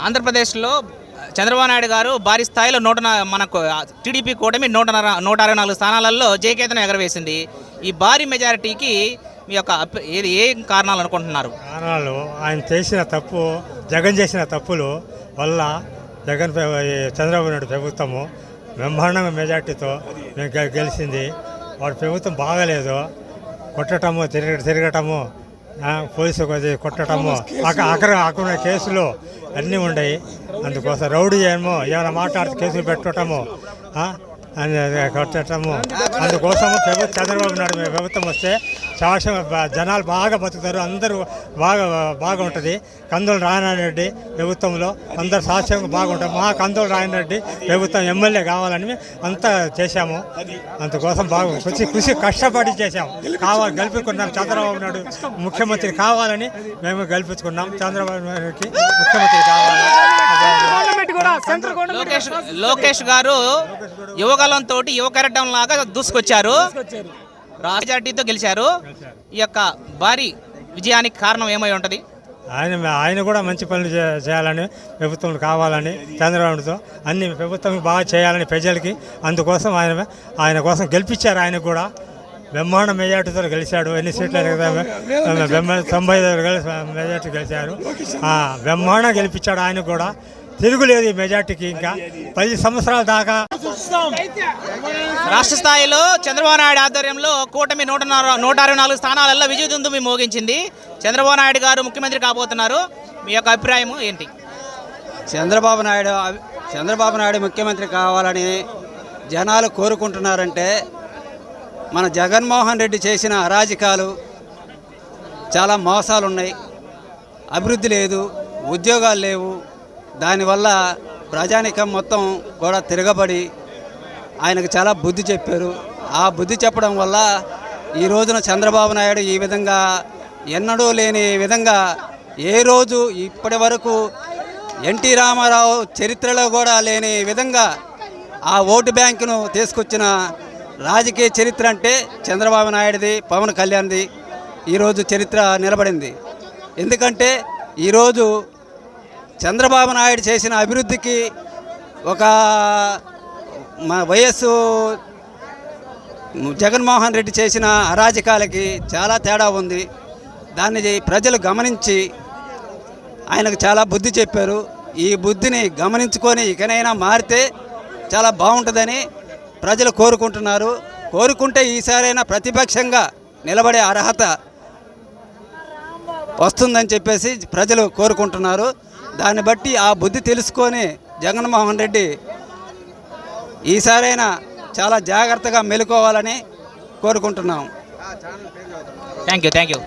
ఆంధ్రప్రదేశ్లో చంద్రబాబు నాయుడు గారు భారీ స్థాయిలో నూట మనకు టీడీపీ కూటమి నూట నూట అరవై నాలుగు స్థానాలలో జయకేతను ఎగరవేసింది. ఈ భారీ మెజారిటీకి మీ యొక్క ఏది ఏ కారణాలు అనుకుంటున్నారు? కారణాలు ఆయన చేసిన తప్పు జగన్ చేసిన తప్పులు వల్ల జగన్ ఈ చంద్రబాబు నాయుడు ప్రభుత్వము బ్రహ్మాండంగా మెజార్టీతో మేము గె- గెలిచింది. వాడు ప్రభుత్వం బాగలేదు. కొట్టటము తిరగ తిరగటము పోలీసు కొద్ది కొట్టటము అక్కడ అక్కడ కేసులు అన్నీ ఉన్నాయి అందుకోసం రౌడీ ఏమో ఏమైనా మాట్లాడితే కేసులు పెట్టటము కొట్టడము అని అందుకోసము ప్రభుత్వం చంద్రబాబు నాయుడు ప్రభుత్వం వస్తే సాక్ష్యం జనాలు బాగా బతుకుతారు. అందరూ బాగా బాగా ఉంటుంది. కందులు రాయనారాయణ రెడ్డి ప్రభుత్వంలో అందరు సాక్ష్యంగా బాగుంటారు. మా కందులు రాయనారాయణ రెడ్డి ప్రభుత్వం ఎమ్మెల్యే కావాలని అంతా చేశాము. అందుకోసం బాగా కృషి కృషి కష్టపడి చేశాము. కావాలి గెలిపించుకున్నాం. చంద్రబాబు నాయుడు ముఖ్యమంత్రి కావాలని మేము గెలిపించుకున్నాం. చంద్రబాబు నాయుడుకి ముఖ్యమంత్రి కావాలి లోకేష్ లోకేష్ గారు యువగలంతో యువకరటం లాగా దూసుకొచ్చారు. మెజార్టీతో గెలిచారు. ఈ యొక్క భారీ విజయానికి కారణం ఏమై ఉంటుంది? ఆయన ఆయన కూడా మంచి పనులు చే- చేయాలని ప్రభుత్వం కావాలని చంద్రబాబుతో అన్ని ప్రభుత్వం బాగా చేయాలని ప్రజలకి అందుకోసం ఆయన ఆయన కోసం గెలిపించారు ఆయన కూడా. బ్రహ్మాండ మెజార్టీతో గెలిచాడు. ఎన్ని సీట్లు తొంభై మెజార్టీ గెలిచారు. బ్రహ్మాండం గెలిపించాడు ఆయన కూడా. తిరుగులేదు ఈ మెజార్టీకి ఇంకా. పది సంవత్సరాల దాకా రాష్ట్ర స్థాయిలో చంద్రబాబు నాయుడు ఆధ్వర్యంలో కూటమి నూట నూట అరవై నాలుగు స్థానాలలో విజయదుందుమి మోగించింది. చంద్రబాబు నాయుడు గారు ముఖ్యమంత్రి కాబోతున్నారు. మీ యొక్క అభిప్రాయం ఏంటి? చంద్రబాబు నాయుడు అభి- చంద్రబాబు నాయుడు ముఖ్యమంత్రి కావాలని జనాలు కోరుకుంటున్నారంటే మన జగన్మోహన్ రెడ్డి చేసిన అరాజకాలు చాలా మోసాలు ఉన్నాయి అభివృద్ధి లేదు ఉద్యోగాలు లేవు. దానివల్ల ప్రజానికం మొత్తం కూడా తిరగబడి ఆయనకు చాలా బుద్ధి చెప్పారు. ఆ బుద్ధి చెప్పడం వల్ల ఈ రోజున చంద్రబాబు నాయుడు ఈ విధంగా ఎన్నడూ లేని విధంగా ఏ రోజు ఇప్పటి వరకు ఎన్టీ రామారావు చరిత్రలో కూడా లేని విధంగా ఆ ఓటు బ్యాంకును తీసుకొచ్చిన రాజకీయ చరిత్ర అంటే చంద్రబాబు నాయుడుది పవన్ కళ్యాణ్ది. ఈరోజు చరిత్ర నిలబడింది. ఎందుకంటే ఈరోజు చంద్రబాబు నాయుడు చేసిన అభివృద్ధికి ఒక మా వయస్సు జగన్మోహన్ రెడ్డి చేసిన అరాజకాలకి చాలా తేడా ఉంది. దాన్ని ప్రజలు గమనించి ఆయనకు చాలా బుద్ధి చెప్పారు. ఈ బుద్ధిని గమనించుకొని ఇకనైనా మారితే చాలా బాగుంటుందని ప్రజలు కోరుకుంటున్నారు. కోరుకుంటే ఈసారైనా ప్రతిపక్షంగా నిలబడే అర్హత వస్తుందని చెప్పేసి ప్రజలు కోరుకుంటున్నారు. దాన్ని బట్టి ఆ బుద్ధి తెలుసుకొని జగన్మోహన్ రెడ్డి ఈసారైనా చాలా జాగ్రత్తగా మెలుకోవాలని కోరుకుంటున్నాం. Thank you thank you